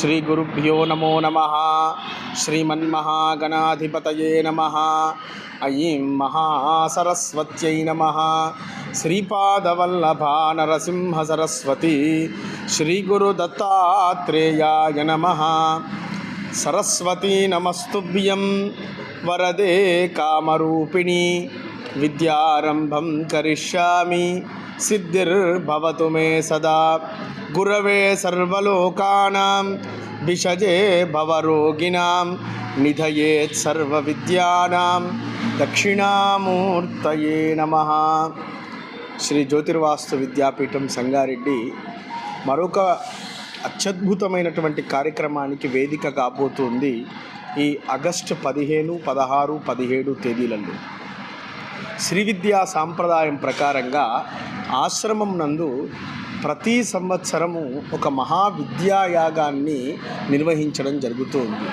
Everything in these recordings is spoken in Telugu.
శ్రీగురుభ్యో నమో నమ. శ్రీమన్మహాగణాధిపతయే నమ. అయీం మహాసరస్వత్యై నమ. శ్రీపాదవల్లభా నరసింహ సరస్వతి శ్రీగురుదత్తాత్రేయాయ నమ. సరస్వతీ నమస్తుభ్యం వరదే కామరూపిణి. విద్యారంభం కరిష్యామి. సిద్ధిర్భవతు మే సదా. గురవే సర్వలోకానాం. విషజే భవరోగిణాం నిధయేత్ సర్వవిద్యానాం దక్షిణామూర్తయే నమ శ్రీ జ్యోతిర్వాస్తు విద్యాపీఠం సంగారెడ్డి మరొక అత్యద్భుతమైనటువంటి కార్యక్రమానికి వేదిక కాబోతుంది ఈ ఆగస్టు పదిహేను పదహారు పదిహేడు తేదీలలో. శ్రీ విద్యా సాంప్రదాయం ప్రకారంగా ఆశ్రమం నందు ప్రతి సంవత్సరము ఒక మహావిద్యాయాగాన్ని నిర్వహించడం జరుగుతుంది.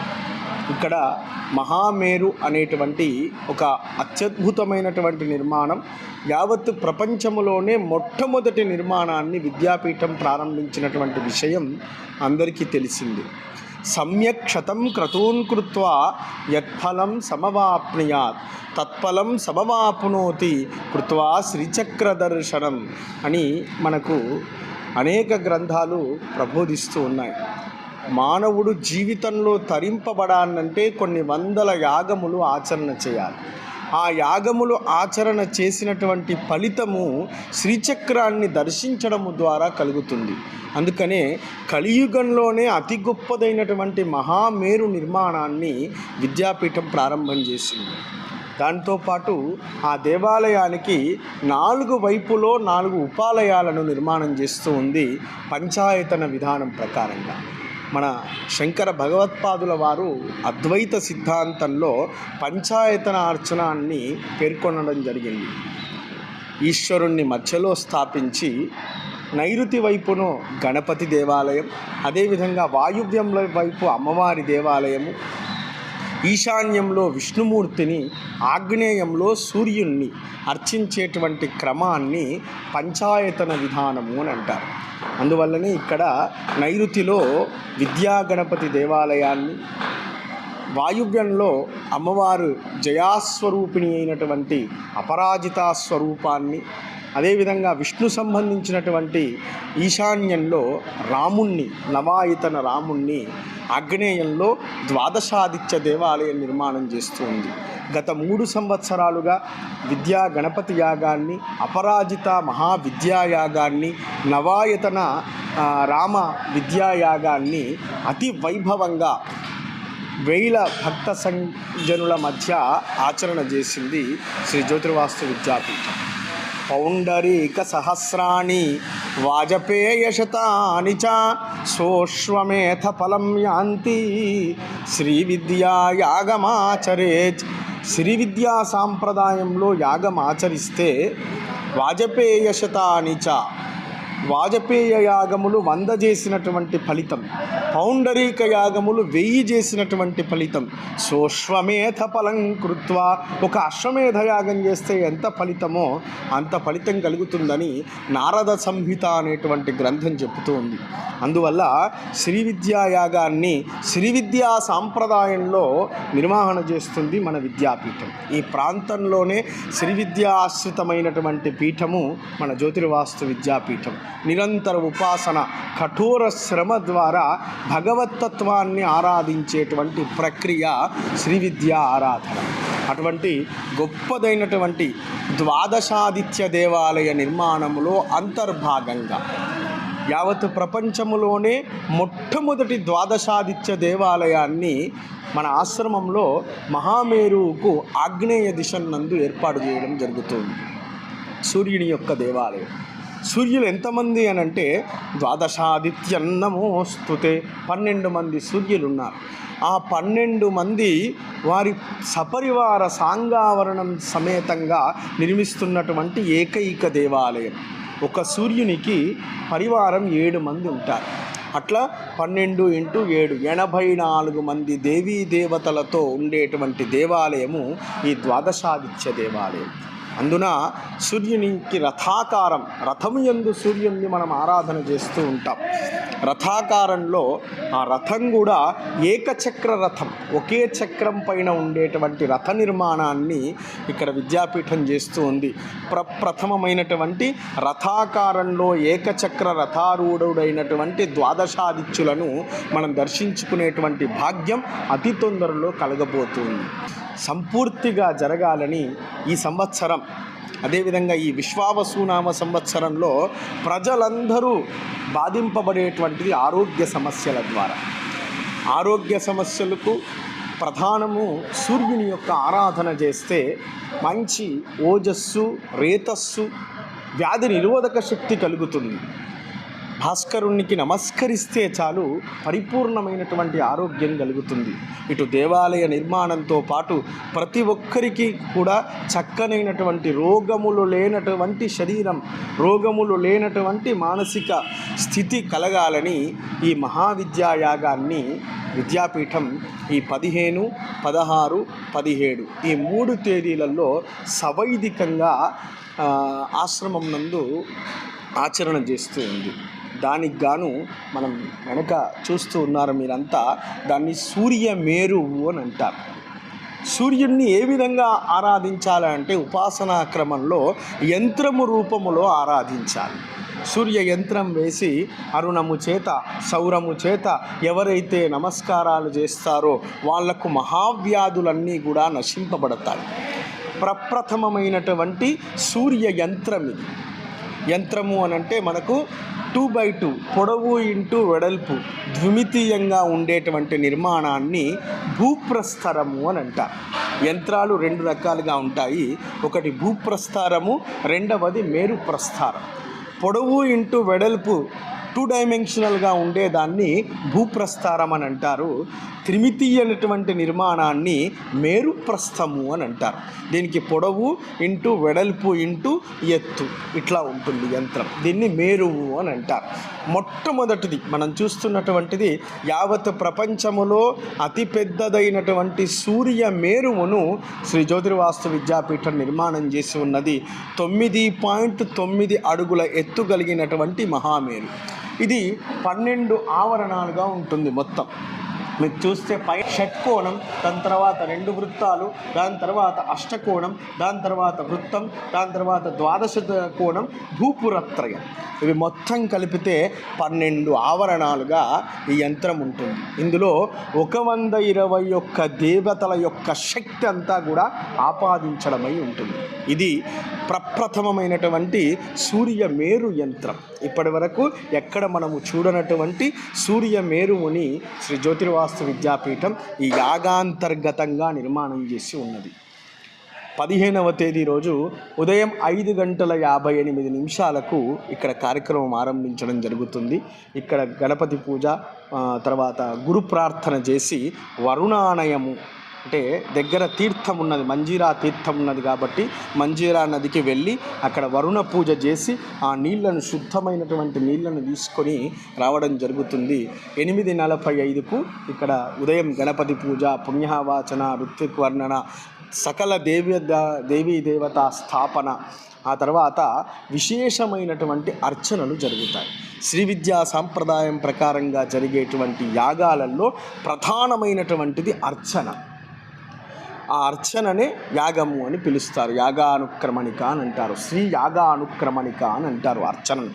ఇక్కడ మహామేరు అనేటువంటి ఒక అత్యద్భుతమైనటువంటి నిర్మాణం యావత్ ప్రపంచంలోనే మొట్టమొదటి నిర్మాణాన్ని విద్యాపీఠం ప్రారంభించినటువంటి విషయం అందరికీ తెలిసింది. సమ్యక్ క్షతం క్రతూన్ కృత్వా యత్ఫలం సమవాప్నుయాత్ తత్ఫలం సమవాప్నోతి కృత్వా శ్రీచక్ర దర్శనం అని మనకు అనేక గ్రంథాలు ప్రబోధిస్తూ ఉన్నాయి. మానవుడు జీవితంలో తరింపబడాలంటే కొన్ని వందల యాగములు ఆచరణ చేయాలి. ఆ యాగములు ఆచరణ చేసినటువంటి ఫలితము శ్రీచక్రాన్ని దర్శించడము ద్వారా కలుగుతుంది. అందుకనే కలియుగంలోనే అతి గొప్పదైనటువంటి మహామేరు నిర్మాణాన్ని విద్యాపీఠం ప్రారంభం చేసింది. దాంతోపాటు ఆ దేవాలయానికి నాలుగు వైపులో నాలుగు ఉపాలయాలను నిర్మాణం చేస్తూ ఉంది పంచాయతన విధానం ప్రకారంగా. మన శంకర భగవత్పాదుల వారు అద్వైత సిద్ధాంతంలో పంచాయతన అర్చనాన్ని పేర్కొనడం జరిగింది. ఈశ్వరుణ్ణి మధ్యలో స్థాపించి నైరుతి వైపును గణపతి దేవాలయం అదేవిధంగా వాయువ్యం వైపు అమ్మవారి దేవాలయము ఈశాన్యంలో విష్ణుమూర్తిని ఆగ్నేయంలో సూర్యుణ్ణి అర్చించేటువంటి క్రమాన్ని పంచాయతన విధానము అని అంటారు. అందువల్లనే ఇక్కడ నైరుతిలో విద్యా గణపతి దేవాలయాన్ని వాయువ్యంలో అమ్మవారు జయాస్వరూపిణి అయినటువంటి అపరాజితా స్వరూపాన్ని అదేవిధంగా విష్ణు సంబంధించినటువంటి ఈశాన్యంలో రాముణ్ణి నవాయితన రాముణ్ణి ఆగ్నేయంలో ద్వాదశాదిత్య దేవాలయం నిర్మాణం చేస్తూ ఉంది. గత మూడు సంవత్సరాలుగా విద్యా గణపతి యాగాన్ని అపరాజిత మహావిద్యాయాగాన్ని నవాయతన రామ విద్యాయాగాన్ని అతి వైభవంగా వేల భక్త సంజనుల మధ్య ఆచరణ చేసింది శ్రీ జ్యోతిర్వాస్తు విద్యాపీఠం. పౌండరీక సహస్రాణి వాజపేయ చ సోష్వమేధ ఫలం యాంతి. శ్రీ విద్యా యాగమాచరేత్ శ్రీ విద్యా సాంప్రదాయంలో యాగం ఆచరిస్తే వాజపేయశతాని చ వాజపేయ యాగములు వంద చేసినటువంటి ఫలితం పౌండరీక యాగములు వెయ్యి చేసినటువంటి ఫలితం. సోశ్వమేధ ఫలం కృత్వా ఒక అశ్వమేధ యాగం చేస్తే ఎంత ఫలితమో అంత ఫలితం కలుగుతుందని నారద సంహిత అనేటువంటి గ్రంథం చెబుతూ ఉంది. అందువల్ల శ్రీ విద్యా యాగాన్ని శ్రీ విద్యా సాంప్రదాయంలో నిర్వహణ చేస్తుంది మన విద్యాపీఠం. ఈ ప్రాంతంలోనే శ్రీ విద్యా ఆశ్రితమైనటువంటి పీఠము మన జ్యోతిర్వాస్తు విద్యాపీఠం. నిరంతర ఉపాసన కఠోర శ్రమ ద్వారా భగవతత్వాన్ని ఆరాధించేటువంటి ప్రక్రియ శ్రీ విద్యా ఆరాధన. అటువంటి గొప్పదైనటువంటి ద్వాదశాదిత్య దేవాలయ నిర్మాణములో అంతర్భాగంగా యావత్ ప్రపంచములోనే మొట్టమొదటి ద్వాదశాదిత్య దేవాలయాన్ని మన ఆశ్రమంలో మహామేరువుకు ఆగ్నేయ దిశనందు ఏర్పాటు చేయడం జరుగుతుంది. సూర్యుని యొక్క దేవాలయం. సూర్యులు ఎంతమంది అని అంటే ద్వాదశాదిత్యన్నమోస్తుతే పన్నెండు మంది సూర్యులు ఉన్నారు ఆ పన్నెండు మంది వారి సపరివార సాంగావరణం సమేతంగా నిర్మిస్తున్నటువంటి ఏకైక దేవాలయం. ఒక సూర్యునికి పరివారం ఏడు మంది ఉంటారు. అట్లా పన్నెండు ఇంటూ ఏడు ఎనభై నాలుగు మంది దేవీ దేవతలతో ఉండేటువంటి దేవాలయము ఈ ద్వాదశాదిత్య దేవాలయం. అందున సూర్యునికి రథాకారం రథము యందు సూర్యుని మనం ఆరాధన చేస్తూ ఉంటాం. రథాకారంలో ఆ రథం కూడా ఏకచక్ర రథం ఒకే చక్రం పైన ఉండేటువంటి రథ నిర్మాణాన్ని ఇక్కడ విద్యాపీఠం చేస్తూ ఉంది. ప్రప్రథమమైనటువంటి రథాకారంలో ఏకచక్ర రథారూఢుడైనటువంటి ద్వాదశాదిత్యులను మనం దర్శించుకునేటువంటి భాగ్యం అతి తొందరలో కలగబోతుంది. సంపూర్తిగా జరగాలని ఈ సంవత్సరం అదేవిధంగా ఈ విశ్వావసునామ సంవత్సరంలో ప్రజలందరూ బాధింపబడేటువంటిది ఆరోగ్య సమస్యల ద్వారా. ఆరోగ్య సమస్యలకు ప్రధానము సూర్యుని యొక్క ఆరాధన చేస్తే మంచి ఓజస్సు రేతస్సు వ్యాధి నిరోధక శక్తి కలుగుతుంది. భాస్కరునికి నమస్కరిస్తే చాలు పరిపూర్ణమైనటువంటి ఆరోగ్యం కలుగుతుంది. ఇటు దేవాలయ నిర్మాణంతో పాటు ప్రతి ఒక్కరికి కూడా చక్కనైనటువంటి రోగములు లేనటువంటి శరీరం రోగములు లేనటువంటి మానసిక స్థితి కలగాలని ఈ మహావిద్యాయాగాన్ని విద్యాపీఠం ఈ పదిహేను పదహారు పదిహేడు ఈ మూడు తేదీలలో సవైదికంగా ఆశ్రమం నందు ఆచరణ చేస్తూ ఉంది. దానికి గాను మనం వెనక చూస్తూ ఉన్నారు మీరంతా దాన్ని సూర్య మేరువు అని అంటారు. సూర్యుడిని ఏ విధంగా ఆరాధించాలంటే ఉపాసనా క్రమంలో యంత్రము రూపములో ఆరాధించాలి. సూర్య యంత్రం వేసి అరుణము చేత సౌరము చేత ఎవరైతే నమస్కారాలు చేస్తారో వాళ్ళకు మహావ్యాధులన్నీ కూడా నశింపబడతాయి. ప్రప్రథమమైనటువంటి సూర్య యంత్రం ఇది. యంత్రము అని అంటే మనకు టూ బై టూ పొడవు ఇంటూ వెడల్పు ద్విమితీయంగా ఉండేటువంటి నిర్మాణాన్ని భూప్రస్థరము అని అంటారు. యంత్రాలు రెండు రకాలుగా ఉంటాయి. ఒకటి భూప్రస్థారము రెండవది మేరు ప్రస్థారం పొడవు ఇంటూ వెడల్పు టూ డైమెన్షనల్గా ఉండేదాన్ని భూప్రస్థారం అని అంటారు. త్రిమితి అనేటువంటి నిర్మాణాన్ని మేరుప్రస్థము అని అంటారు. దీనికి పొడవు ఇంటూ వెడల్పు ఇంటూ ఎత్తు ఇట్లా ఉంటుంది యంత్రం. దీన్ని మేరువు అని అంటారు. మొట్టమొదటిది మనం చూస్తున్నటువంటిది యావత్ ప్రపంచములో అతి పెద్దదైనటువంటి సూర్య మేరువును శ్రీ జ్యోతిర్వాస్తు విద్యాపీఠం నిర్మాణం చేసి ఉన్నది. తొమ్మిది పాయింట్ తొమ్మిది అడుగుల ఎత్తు కలిగినటువంటి మహామేరు. ఇది పన్నెండు ఆవరణాలుగా ఉంటుంది మొత్తం. మీరు చూస్తే పై షట్కోణం దాని తర్వాత రెండు వృత్తాలు దాని తర్వాత అష్టకోణం దాని తర్వాత వృత్తం దాని తర్వాత ద్వాదశ కోణం భూపురత్రయం. ఇవి మొత్తం కలిపితే పన్నెండు ఆవరణాలుగా ఈ యంత్రం ఉంటుంది. ఇందులో ఒక వంద ఇరవై ఒక్క దేవతల యొక్క శక్తి అంతా కూడా ఆపాదించడమై ఉంటుంది. ఇది ప్రప్రథమమైనటువంటి సూర్య మేరు యంత్రం. ఇప్పటి వరకు ఎక్కడ మనము చూడనటువంటి సూర్య మేరువుని శ్రీ జ్యోతిర్వాస్తు విద్యాపీఠం ఈ యాగాంతర్గతంగా నిర్మాణం చేసి ఉన్నది. పదిహేనవ తేదీ రోజు ఉదయం ఐదు గంటల యాభై ఎనిమిది నిమిషాలకు ఇక్కడ కార్యక్రమం ఆరంభించడం జరుగుతుంది. ఇక్కడ గణపతి పూజ తర్వాత గురు ప్రార్థన చేసి వరుణానయము అంటే దగ్గర తీర్థం ఉన్నది మంజీరా తీర్థం ఉన్నది కాబట్టి మంజీరా నదికి వెళ్ళి అక్కడ వరుణ పూజ చేసి ఆ నీళ్ళను శుద్ధమైనటువంటి నీళ్ళను తీసుకొని రావడం జరుగుతుంది. ఎనిమిది నలభై ఐదుకు ఇక్కడ ఉదయం గణపతి పూజ పుణ్యవాచన ఋత్విక్ వర్ణన సకల దేవి దేవీ దేవత స్థాపన ఆ తర్వాత విశేషమైనటువంటి అర్చనలు జరుగుతాయి. శ్రీ విద్యా సాంప్రదాయం ప్రకారంగా జరిగేటువంటి యాగాలలో ప్రధానమైనటువంటిది అర్చన. ఆ అర్చననే యాగము అని పిలుస్తారు. యాగానుక్రమణిక అని అంటారు. శ్రీ యాగానుక్రమణిక అని అంటారు అర్చనను.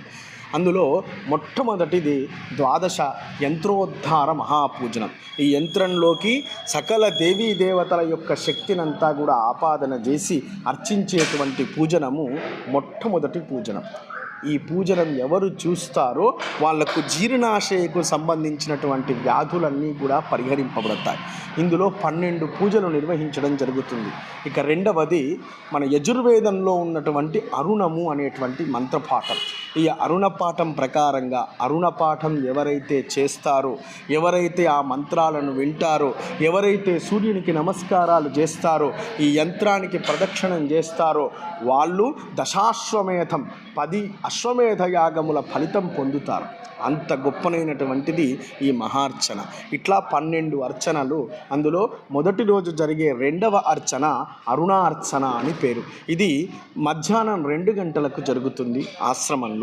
అందులో మొట్టమొదటిది ద్వాదశ యంత్రోద్ధార మహాపూజనం. ఈ యంత్రంలోకి సకల దేవీ దేవతల యొక్క శక్తినంతా కూడా ఆపాదన చేసి అర్చించేటువంటి పూజనము మొట్టమొదటి పూజనం. ఈ పూజలను ఎవరు చూస్తారో వాళ్ళకు జీర్ణాశయకు సంబంధించినటువంటి వ్యాధులన్నీ కూడా పరిహరింపబడతాయి. ఇందులో పన్నెండు పూజలు నిర్వహించడం జరుగుతుంది. ఇక రెండవది మన యజుర్వేదంలో ఉన్నటువంటి అరుణము అనేటువంటి మంత్రపాఠం. ఈ అరుణపాఠం ప్రకారంగా అరుణపాఠం ఎవరైతే చేస్తారో ఎవరైతే ఆ మంత్రాలను వింటారో ఎవరైతే సూర్యునికి నమస్కారాలు చేస్తారో ఈ యంత్రానికి ప్రదక్షిణం చేస్తారో వాళ్ళు దశాశ్వమేధం పది అశ్వమేధ యాగముల ఫలితం పొందుతారు. అంత గొప్పనైనటువంటిది ఈ మహార్చన. ఇట్లా పన్నెండు అర్చనలు అందులో మొదటి రోజు జరిగే రెండవ అర్చన అరుణార్చన అని పేరు. ఇది మధ్యాహ్నం రెండు గంటలకు జరుగుతుంది ఆశ్రమంలో.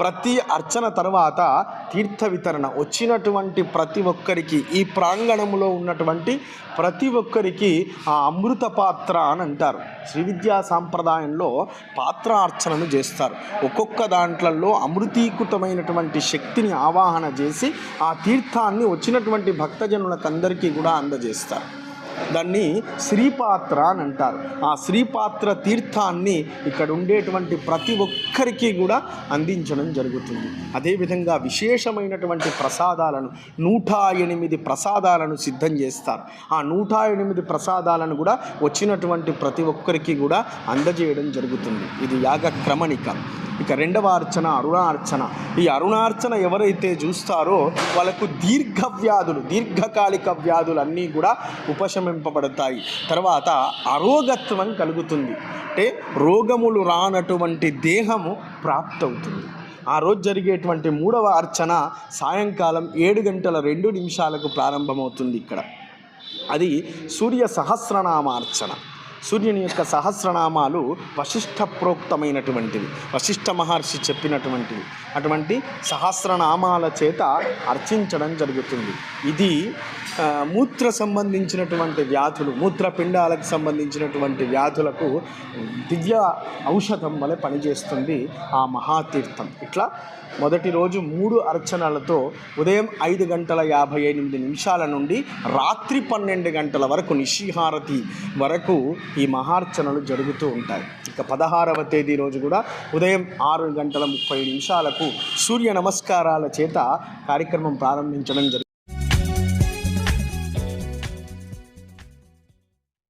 ప్రతి అర్చన తర్వాత తీర్థ వితరణ. వచ్చినటువంటి ప్రతి ఒక్కరికి ఈ ప్రాంగణంలో ఉన్నటువంటి ప్రతి ఒక్కరికి ఆ అమృత పాత్ర అని అంటారు. శ్రీ విద్యా సాంప్రదాయంలో పాత్ర అర్చనను చేస్తారు. ఒక్కొక్క దాంట్లలో అమృతీకృతమైనటువంటి శక్తిని ఆవాహన చేసి ఆ తీర్థాన్ని వచ్చినటువంటి భక్తజనులకు అందరికీ కూడా అందజేస్తారు. దాన్ని శ్రీపాత్ర అని అంటారు. ఆ శ్రీపాత్ర తీర్థాన్ని ఇక్కడ ఉండేటువంటి ప్రతి ఒక్కరికి కూడా అందించడం జరుగుతుంది. అదేవిధంగా విశేషమైనటువంటి ప్రసాదాలను నూట ఎనిమిది ప్రసాదాలను సిద్ధం చేస్తారు. ఆ నూట ఎనిమిది ప్రసాదాలను కూడా వచ్చినటువంటి ప్రతి ఒక్కరికి కూడా అందజేయడం జరుగుతుంది. ఇది యాగ క్రమణిక ఇక రెండవ అర్చన అరుణార్చన. ఈ అరుణార్చన ఎవరైతే చూస్తారో వాళ్ళకు దీర్ఘ వ్యాధులు దీర్ఘకాలిక వ్యాధులు అన్నీ కూడా ఉపశమ ఉపశమింపబడతాయి తర్వాత అరోగత్వం కలుగుతుంది. అంటే రోగములు రానటువంటి దేహము ప్రాప్తవుతుంది. ఆ రోజు జరిగేటువంటి మూడవ అర్చన సాయంకాలం ఏడు గంటల రెండు నిమిషాలకు ప్రారంభమవుతుంది ఇక్కడ. అది సూర్య సహస్రనామ అర్చన. సూర్యుని యొక్క సహస్రనామాలు వశిష్ఠ ప్రోక్తమైనటువంటివి. వశిష్ఠ మహర్షి చెప్పినటువంటివి. అటువంటి సహస్రనామాల చేత అర్చించడం జరుగుతుంది. ఇది మూత్ర సంబంధించినటువంటి వ్యాధులు మూత్రపిండాలకు సంబంధించినటువంటి వ్యాధులకు దివ్య ఔషధం వలె పనిచేస్తుంది ఆ మహాతీర్థం. ఇట్లా మొదటి రోజు మూడు అర్చనలతో ఉదయం ఐదు గంటల యాభై ఎనిమిది నిమిషాల నుండి రాత్రి పన్నెండు గంటల వరకు నిశిహారతి వరకు ఈ మహార్చనలు జరుగుతూ ఉంటాయి. ఇక పదహారవ తేదీ రోజు కూడా ఉదయం ఆరు గంటల ముప్పై నిమిషాలకు సూర్య నమస్కారాల చేత కార్యక్రమం ప్రారంభించడం జరుగుతుంది.